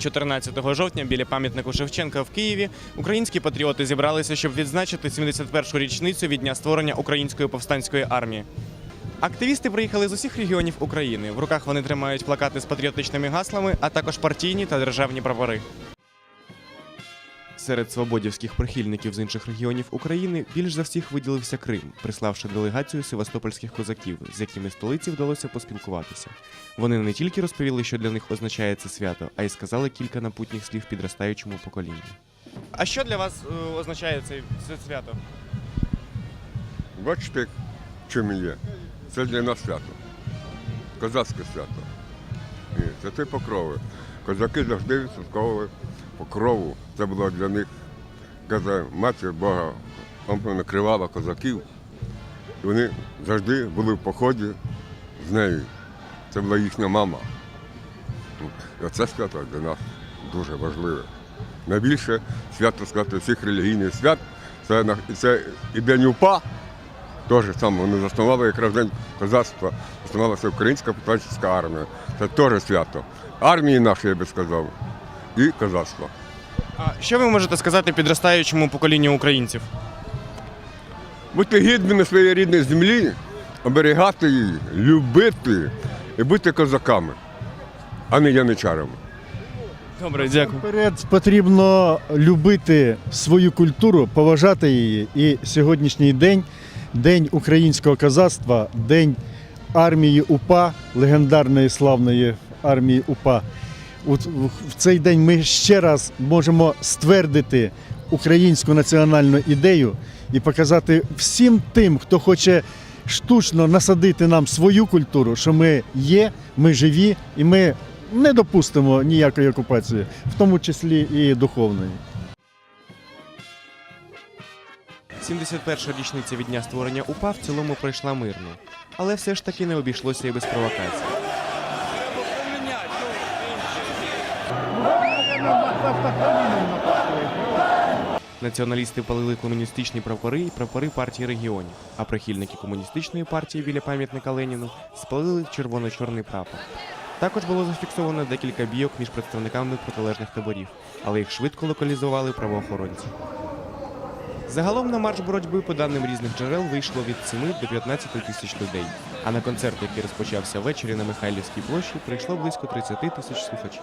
14 жовтня біля пам'ятнику Шевченка в Києві українські патріоти зібралися, щоб відзначити 71-шу річницю від дня створення української повстанської армії. Активісти приїхали з усіх регіонів України. В руках вони тримають плакати з патріотичними гаслами, а також партійні та державні прапори. Серед свободівських прихильників з інших регіонів України більш за всіх виділився Крим, приславши делегацію севастопольських козаків, з якими столиці вдалося поспілкуватися. Вони не тільки розповіли, що для них означає це свято, а й сказали кілька напутніх слів підростаючому поколінню. А що для вас е, означає це, це свято? Бачите, чим є? Це для нас свято. Козацьке свято. Це ті покрови. Козаки завжди відсвятковували покрову. Це було для них, каже, матір Бога накривала козаків. І вони завжди були в поході з нею. Це була їхня мама. І оце свято для нас дуже важливе. Найбільше свято сказати всіх релігійних свят. Це, це і День УПА, Теж саме вони заснували якраз день козацтва, заснувалася українська повстанчицька армія. Це теж свято. Армії нашої, я би сказав, і козацтва. А що ви можете сказати підростаючому поколінню українців? Бути гідними своєї рідної землі, оберігати її, любити і бути козаками, а не яничарами. Добре, дякую. Вперед потрібно любити свою культуру, поважати її. І сьогоднішній день день українського козацтва, день армії УПА, легендарної славної армії УПА. В цей день ми ще раз можемо ствердити українську національну ідею і показати всім тим, хто хоче штучно насадити нам свою культуру, що ми є, ми живі і ми не допустимо ніякої окупації, в тому числі і духовної. 71-ша річниця від дня створення УПА в цілому пройшла мирно, але все ж таки не обійшлося і без провокацій. Націоналісти палили комуністичні прапори і прапори партії регіонів, а прихильники комуністичної партії біля пам'ятника Леніну спалили червоно-чорний прапор. Також було зафіксовано декілька бійок між представниками протилежних таборів, але їх швидко локалізували правоохоронці. Загалом на марш боротьби, по даним різних джерел, вийшло від 7 до 15 тисяч людей. А на концерт, який розпочався ввечері на Михайлівській площі, прийшло близько 30 тисяч слухачів.